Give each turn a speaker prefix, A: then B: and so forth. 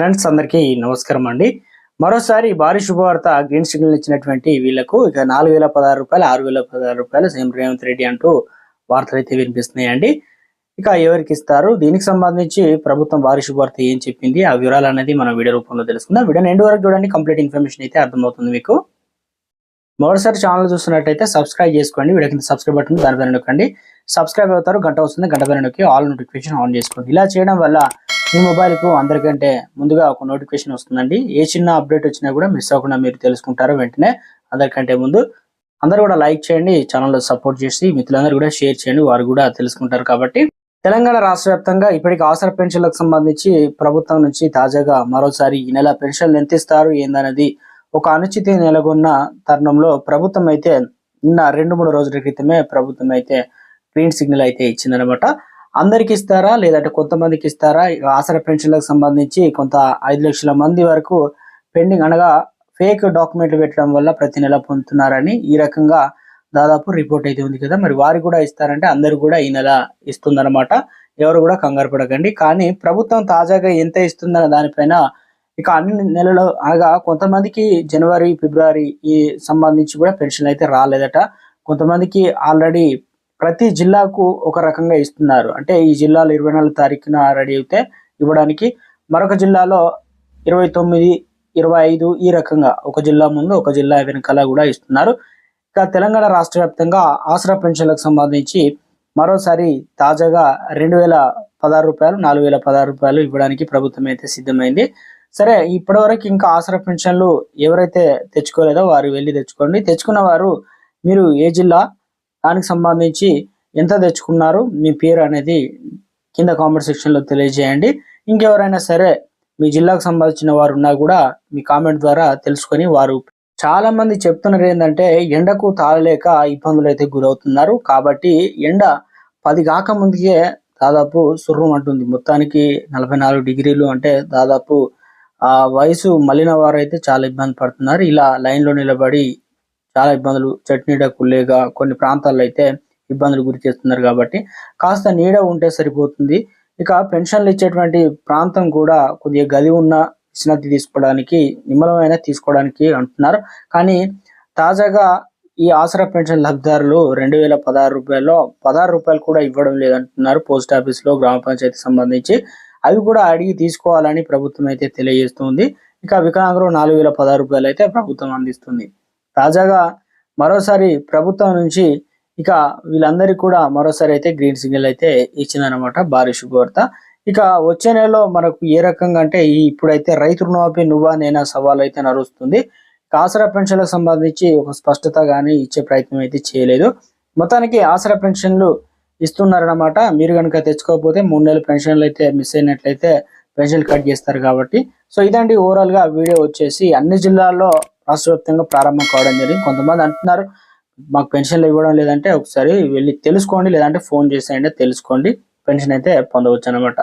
A: Friends అందరికీ నమస్కారం అండి. మరోసారి భారీ శుభవార్త గ్రీన్ సిగ్నల్ ఇచ్చినటువంటి వీళ్ళకు ఇక నాలుగు వేల పదహారు రూపాయలు ఆరు వేల పదహారు రూపాయలు సీఎం రేవంత్ రెడ్డి అంటూ వార్తలు అయితే వినిపిస్తున్నాయండి. ఇక ఎవరికి ఇస్తారు? దీనికి సంబంధించి ప్రభుత్వం భారీ శుభవార్త ఏం చెప్పింది? ఆ వివరాలు అనేది మనం వీడియో రూపంలో తెలుసుకుందాం. వీడియో ఎండ్ వరకు చూడండి కంప్లీట్ ఇన్ఫర్మేషన్ అయితే అర్థమవుతుంది మీకు. మరోసారి ఛానల్ చూస్తున్నట్టయితే సబ్స్క్రైబ్ చేసుకోండి. వీడియో కింద సబ్స్క్రైబ్ బటన్ దాని పైన నొక్కండి. సబ్స్క్రైబ్ అవుతారు గంట వస్తుంది గంట పైన నొక్కి ఆల్ నోటిఫికేషన్ ఆన్ చేసుకోండి. ఇలా చేయడం వల్ల మీ మొబైల్కు అందరికంటే ముందుగా ఒక నోటిఫికేషన్ వస్తుందండి. ఏ చిన్న అప్డేట్ వచ్చినా కూడా మిస్ అవ్వకుండా మీరు తెలుసుకుంటారు వెంటనే అందరికంటే ముందు అందరూ కూడా లైక్ చేయండి ఛానల్లో సపోర్ట్ చేసి మిత్రులందరూ కూడా షేర్ చేయండి వారు కూడా తెలుసుకుంటారు కాబట్టి. తెలంగాణ రాష్ట్ర వ్యాప్తంగా ఇప్పటికి అవసర పెన్షన్లకు సంబంధించి ప్రభుత్వం నుంచి తాజాగా మరోసారి ఈ నెల పెన్షన్లు ఎంత ఇస్తారు ఏందనేది ఒక అనుచితి నెలకొన్న తరుణంలో ప్రభుత్వం అయితే నిన్న రెండు మూడు రోజుల క్రితమే ప్రభుత్వం అయితే గ్రీన్ సిగ్నల్ అయితే ఇచ్చిందనమాట అందరికి ఇస్తారా? లేదంటే కొంతమందికి ఇస్తారా? ఇక పెన్షన్లకు సంబంధించి కొంత ఐదు లక్షల మంది వరకు పెండింగ్ అనగా ఫేక్ డాక్యుమెంట్లు పెట్టడం వల్ల ప్రతి నెల పొందుతున్నారని ఈ రకంగా దాదాపు రిపోర్ట్ అయితే ఉంది కదా. మరి వారు కూడా ఇస్తారంటే అందరు కూడా ఈ నెల ఇస్తుందన్నమాట. ఎవరు కూడా కంగారు పడకండి. కానీ ప్రభుత్వం తాజాగా ఎంత ఇస్తుందన్న దానిపైన ఇక అన్ని నెలలు అనగా కొంతమందికి జనవరి ఫిబ్రవరి ఈ సంబంధించి కూడా పెన్షన్ అయితే రాలేదట. కొంతమందికి ఆల్రెడీ ప్రతి జిల్లాకు ఒక రకంగా ఇస్తున్నారు. అంటే ఈ జిల్లాలో ఇరవై నాలుగు తారీఖున రెడీ అయితే ఇవ్వడానికి మరొక జిల్లాలో ఇరవై తొమ్మిది ఇరవై ఐదు ఈ రకంగా ఒక జిల్లా ముందు ఒక జిల్లా వెనకాల కూడా ఇస్తున్నారు. ఇక తెలంగాణ రాష్ట్ర వ్యాప్తంగా ఆసరా పెన్షన్లకు సంబంధించి మరోసారి తాజాగా రెండు వేల పదహారు రూపాయలు నాలుగు వేల పదహారు రూపాయలు ఇవ్వడానికి ప్రభుత్వం అయితే సిద్ధమైంది. సరే ఇప్పటివరకు ఇంకా ఆసరా పెన్షన్లు ఎవరైతే తెచ్చుకోలేదో వారు వెళ్ళి తెచ్చుకోండి. తెచ్చుకున్న వారు మీరు ఏ జిల్లా దానికి సంబంధించి ఎంత తెచ్చుకున్నారు మీ పేరు అనేది కింద కామెంట్ సెక్షన్లో తెలియజేయండి. ఇంకెవరైనా సరే మీ జిల్లాకు సంబంధించిన వారు ఉన్నా కూడా మీ కామెంట్ ద్వారా తెలుసుకొని వారు చాలా మంది చెప్తున్నారు ఏంటంటే ఎండకు తాళలేక ఇబ్బందులు అయితే గురవుతున్నారు. కాబట్టి ఎండ పది కాక ముందుకే దాదాపు సుర్రం అంటుంది. మొత్తానికి నలభై నాలుగు డిగ్రీలు అంటే దాదాపు ఆ వయసు మళ్ళిన వారు అయితే చాలా ఇబ్బంది పడుతున్నారు. ఇలా లైన్లో నిలబడి చాలా ఇబ్బందులు చట్నీడ కుల్లేగా కొన్ని ప్రాంతాల్లో అయితే ఇబ్బందులు గురి చేస్తున్నారు కాబట్టి కాస్త నీడ ఉంటే సరిపోతుంది. ఇక పెన్షన్లు ఇచ్చేటువంటి ప్రాంతం కూడా కొద్దిగా గది ఉన్న విశ్రాంతి తీసుకోవడానికి నిమ్మలమైన తీసుకోవడానికి అంటున్నారు. కానీ తాజాగా ఈ ఆసరా పెన్షన్ లబ్ధిదారులు రెండు వేల పదహారు రూపాయల్లో పదహారు రూపాయలు కూడా ఇవ్వడం లేదంటున్నారు పోస్ట్ ఆఫీస్లో గ్రామ పంచాయతీ సంబంధించి. అవి కూడా అడిగి తీసుకోవాలని ప్రభుత్వం అయితే తెలియజేస్తుంది. ఇక వికలాంగులు నాలుగు వేల పదహారు రూపాయలు అయితే ప్రభుత్వం అందిస్తుంది. తాజాగా మరోసారి ప్రభుత్వం నుంచి ఇక వీళ్ళందరికీ కూడా మరోసారి అయితే గ్రీన్ సిగ్నల్ అయితే ఇచ్చిందనమాట భారీ శుభవార్త. ఇక వచ్చే నెలలో మనకు ఏ రకంగా అంటే ఈ ఇప్పుడైతే రైతు రుణమాఫీ నువ్వా నేనా సవాల్ అయితే నడుస్తుంది. ఆసరా పెన్షన్లకు సంబంధించి ఒక స్పష్టత కానీ ఇచ్చే ప్రయత్నం అయితే చేయలేదు. మొత్తానికి ఆసరా పెన్షన్లు ఇస్తున్నారన్నమాట. మీరు కనుక తెచ్చుకోకపోతే మూడు నెలల పెన్షన్లు అయితే మిస్ అయినట్లయితే పెన్షన్ కట్ చేస్తారు కాబట్టి. సో ఇదండి ఓవరాల్గా వీడియో వచ్చేసి అన్ని జిల్లాల్లో రాష్ట్ర వ్యాప్తంగా ప్రారంభం కావడం జరిగింది. కొంతమంది అంటున్నారు మాకు పెన్షన్లు ఇవ్వడం లేదంటే ఒకసారి వెళ్ళి తెలుసుకోండి లేదంటే ఫోన్ చేసేయండి తెలుసుకోండి పెన్షన్ అయితే పొందవచ్చు అనమాట